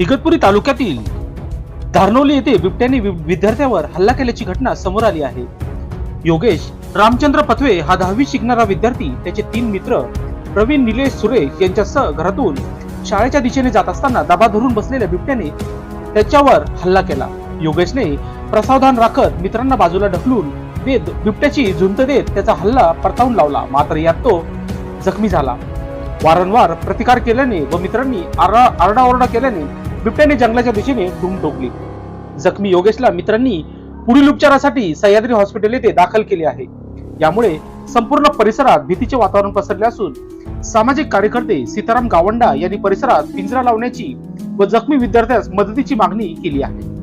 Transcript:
इगतपुरी तालुक्यातील धारनोली येथे बिबट्याने विद्यार्थ्यावर हल्ला केल्याची घटना समोर आली आहे. योगेश रामचंद्र पथवे हा दहावी शिकणारा विद्यार्थी त्याचे तीन मित्र प्रवीण निलेश सुरेश यांच्यासह घरातून शाळेच्या दिशेने जात असताना दबा धरून बसलेल्या बिबट्याने त्याच्यावर हल्ला केला. योगेशने प्रसावधान राखत मित्रांना बाजूला ढकलून देत बिबट्याची झुंत देत त्याचा हल्ला परतावून लावला. मात्र यात तो जखमी झाला. वारंवार प्रतिकार केल्याने व मित्रांनी आरडाओरडा केल्याने बिबट्याने जंगलाच्या दिशेने धूम टोकली. जखमी योगेशला मित्रांनी पुढील उपचारासाठी सह्याद्री हॉस्पिटल येथे दाखल केले आहे. यामुळे संपूर्ण परिसरात भीतीचे वातावरण पसरले असून सामाजिक कार्यकर्ते सीताराम गावंडा यांनी परिसरात पिंजरा लावण्याची व जखमी विद्यार्थ्यास मदतीची मागणी केली आहे.